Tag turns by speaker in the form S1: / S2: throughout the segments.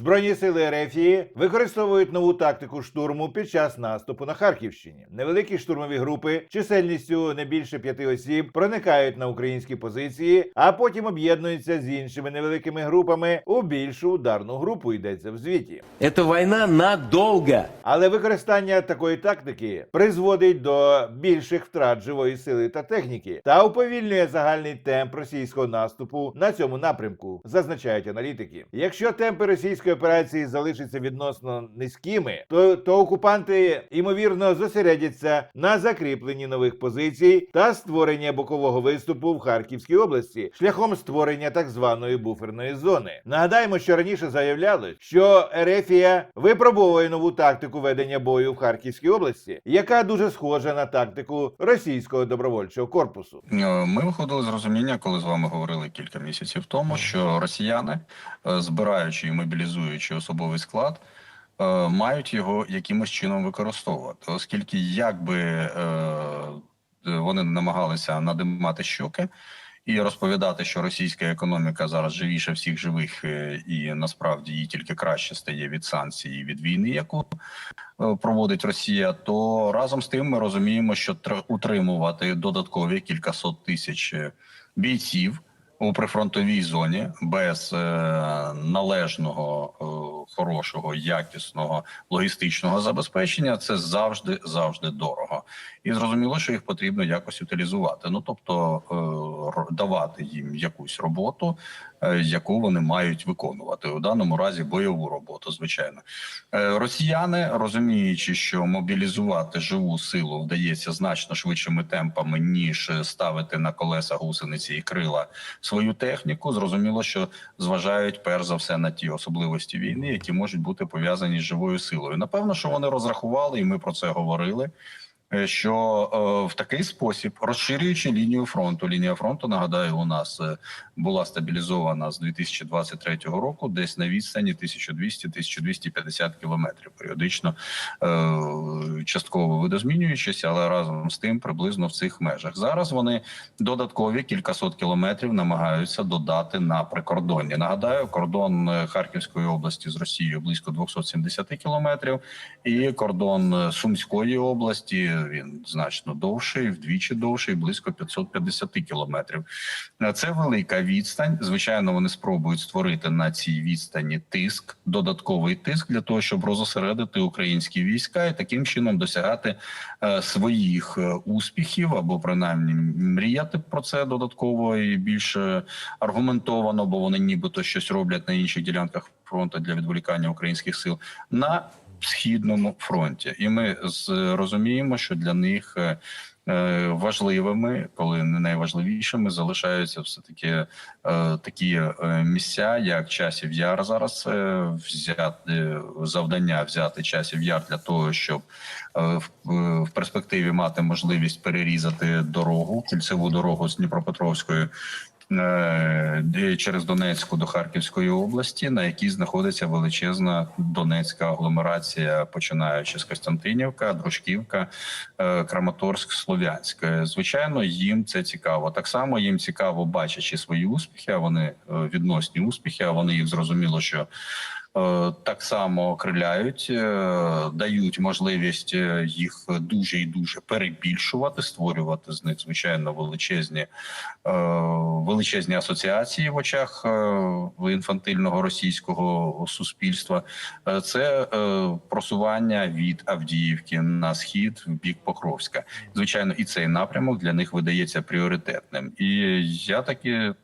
S1: Збройні сили Ерефії використовують нову тактику штурму під час наступу на Харківщині. Невеликі штурмові групи чисельністю не більше п'яти осіб проникають на українські позиції, а потім об'єднуються з іншими невеликими групами у більшу ударну групу. Йдеться в звіті.
S2: Это война надолго.
S1: Але використання такої тактики призводить до більших втрат живої сили та техніки та уповільнює загальний темп російського наступу на цьому напрямку, зазначають аналітики. Якщо темпи російської операції залишаться відносно низькими, то, то окупанти ймовірно зосередяться на закріпленні нових позицій та створення бокового виступу в Харківській області шляхом створення так званої буферної зони. Нагадаємо, що раніше заявляли, що Ерефія випробовує нову тактику ведення бою в Харківській області, яка дуже схожа на тактику російського добровольчого корпусу.
S3: Е, Ми виходили з розуміння, коли з вами говорили кілька місяців тому, що росіяни, е, збираючи і мобілізуючи особовий склад, е, мають його якимось чином використовувати, оскільки якби е, вони намагалися надимати щоки і розповідати, що російська економіка зараз живіше всіх живих, е, і насправді їй тільки краще стає від санкцій і від війни, яку е, проводить Росія, то разом з тим ми розуміємо, що тр- утримувати додаткові кількасот тисяч е, бійців у прифронтовій зоні без е, належного, е, хорошого, якісного логістичного забезпечення це завжди завжди дорого, і зрозуміло, що їх потрібно якось утилізувати. Ну тобто е, давати їм якусь роботу, е, яку вони мають виконувати у даному разі бойову роботу. Звичайно, Е, росіяни розуміючи, що мобілізувати живу силу вдається значно швидшими темпами ніж ставити на колеса гусениці і крила свою техніку. Зрозуміло, що зважають перш за все на ті особливості війни, які можуть бути пов'язані з живою силою. Напевно, що вони розрахували, і ми про це говорили. Е, Що е, в такий спосіб, розширюючи лінію фронту, лінія фронту нагадаю, у нас е, була стабілізована з 2023 року, десь на відстані 1200-1250 кілометрів, періодично частково видозмінюючись, але разом з тим приблизно в цих межах. Зараз вони додаткові кількасот кілометрів намагаються додати на прикордонні. Нагадаю, кордон Харківської області з Росією близько 270 кілометрів, і кордон Сумської області він значно довший, вдвічі довший, близько 550 кілометрів. Е, Це велика відстань. Звичайно, вони спробують створити на цій відстані тиск, додатковий тиск для того, щоб розосередити українські війська і таким чином досягати е, своїх е, успіхів або принаймні мріяти про це додатково і більш аргументовано, бо вони нібито щось роблять на інших ділянках фронту для відволікання українських сил на східному фронті, і ми розуміємо, що для них. е, е, Важливими, коли не найважливішими, залишаються все таки е, такі місця, як часів яр. Зараз взяти завдання взяти часів яр для того, щоб в, перспективі мати можливість перерізати дорогу, кільцеву дорогу з Дніпропетровської через Донецьку до Харківської області, на якій знаходиться величезна Донецька агломерація, починаючи з Костянтинівка, Дружківка, е, Краматорськ, Слов'янськ. Е, Звичайно, їм це цікаво. Так само їм цікаво, бачачи свої успіхи. А вони е, відносні успіхи. А вони їх зрозуміло, що. Е, Так само окриляють, е, дають можливість е, їх дуже і дуже перебільшувати, створювати з них звичайно величезні величезні асоціації в очах інфантильного російського суспільства. Це просування від Авдіївки на схід в бік Покровська. Звичайно, і цей напрямок для них видається пріоритетним. І я таки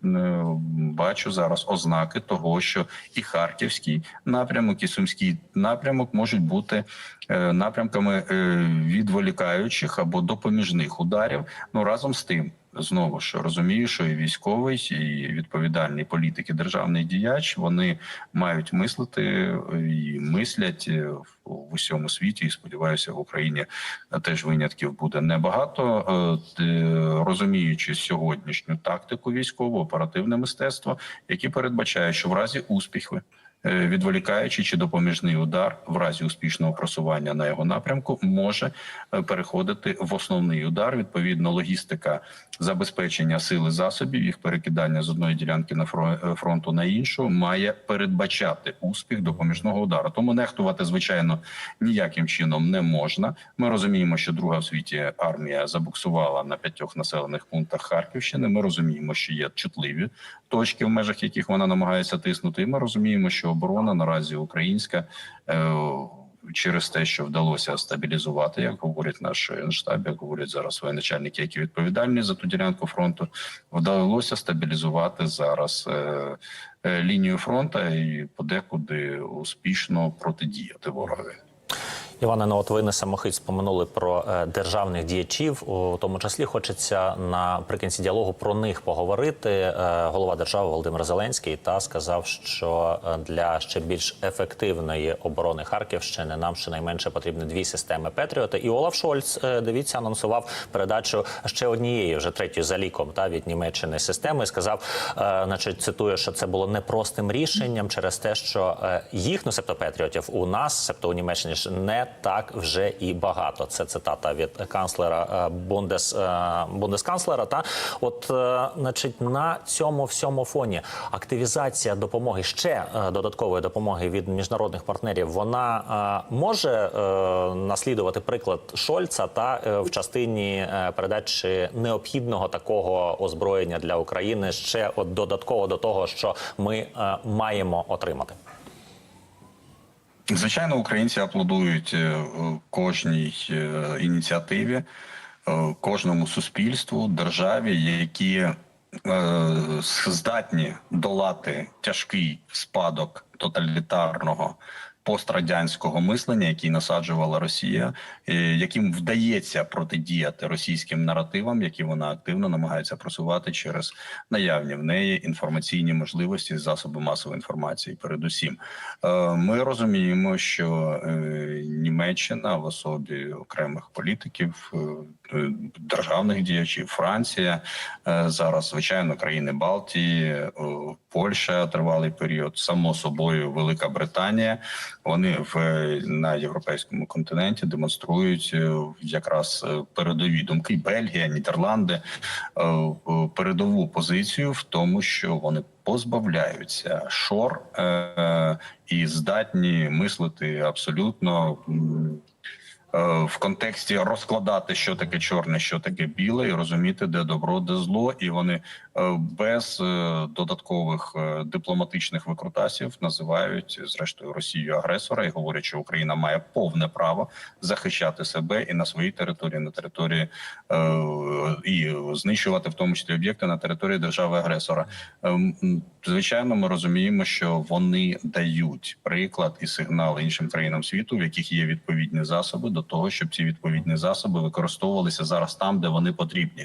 S3: бачу зараз ознаки того, що і харківський напрямок, і сумський напрямок можуть бути е, напрямками е, відволікаючих або допоміжних ударів. Ну разом з тим. Знову ж розумію, що і військовий, і відповідальний політик, і державний діяч вони мають мислити і мислять в усьому світі. І сподіваюся, в Україні теж винятків буде небагато. Е, Розуміючи сьогоднішню тактику військову, оперативне мистецтво, які передбачає, що в разі успіху е, відволікаючий чи допоміжний удар в разі успішного просування на його напрямку може е, переходити в основний удар. Відповідно, логістика забезпечення сили засобів, їх перекидання з одної ділянки на е, фронту на іншу має передбачати успіх допоміжного удару. Тому нехтувати, звичайно, ніяким чином не можна. Ми розуміємо, що друга в світі армія забуксувала на п'ятьох населених пунктах Харківщини. Ми розуміємо, що є чутливі точки, в межах яких вона намагається тиснути. І ми розуміємо, що оборона наразі українська. е, Через те, що вдалося стабілізувати, як говорять наш штаб, як говорять зараз воєначальники, які відповідальні за ту ділянку фронту, вдалося стабілізувати зараз е, е, лінію фронту і подекуди успішно протидіяти ворогові.
S4: Іване, ну от ви не самохить споминули про е, державних діячів. У тому числі хочеться наприкінці діалогу про них поговорити. Е, голова держави Володимир Зеленський та сказав, що е, для ще більш ефективної оборони Харківщини нам щонайменше потрібні дві системи Петріоти. І Олаф Шольц, дивіться, анонсував передачу ще однієї, вже третьої за ліком та від Німеччини системи. І Сказав, значить, цитую, що це було непростим рішенням через те, що е, їх, ну себто Петріотів, у нас, себто у Німеччині ж так вже і багато. Це цитата від канцлера е, Бундес, е, бундесканцлера. Та от, е, значить, на цьому всьому фоні активізація допомоги ще додаткової допомоги від міжнародних партнерів. Вона може наслідувати приклад Шольца та в частині передачі необхідного такого озброєння для України ще от додатково до того, що ми маємо отримати.
S3: Звичайно, українці аплодують е, кожній е, ініціативі, е, кожному суспільству, державі, які здатні долати тяжкий спадок тоталітарного пострадянського мислення, який насаджувала Росія, е, яким вдається протидіяти російським наративам, які вона активно намагається просувати через наявні в неї інформаційні можливості засоби масової інформації. Передусім, Е, ми розуміємо, що е, Німеччина в особі окремих політиків, державних діячів, Франція е, зараз, звичайно, країни Балтії, е, Польща тривалий період, само собою, Велика Британія. Вони в на європейському континенті демонструють е, якраз е, передові думки. Бельгія, Нідерланди е, е, передову позицію в тому, що вони позбавляються шор е, і здатні мислити абсолютно. Е, В контексті розкладати, що таке чорне, що таке біле, і розуміти, де добро, де зло, і вони е, без е, додаткових дипломатичних викрутасів називають зрештою Росію агресора і говорять, що Україна має повне право захищати себе і на своїй території, на території і знищувати в тому числі об'єкти на території держави агресора. Ем, Звичайно, ми розуміємо, що вони дають приклад і сигнал іншим країнам світу, в яких є відповідні засоби, до того, щоб ці відповідні засоби використовувалися зараз там, де вони потрібні.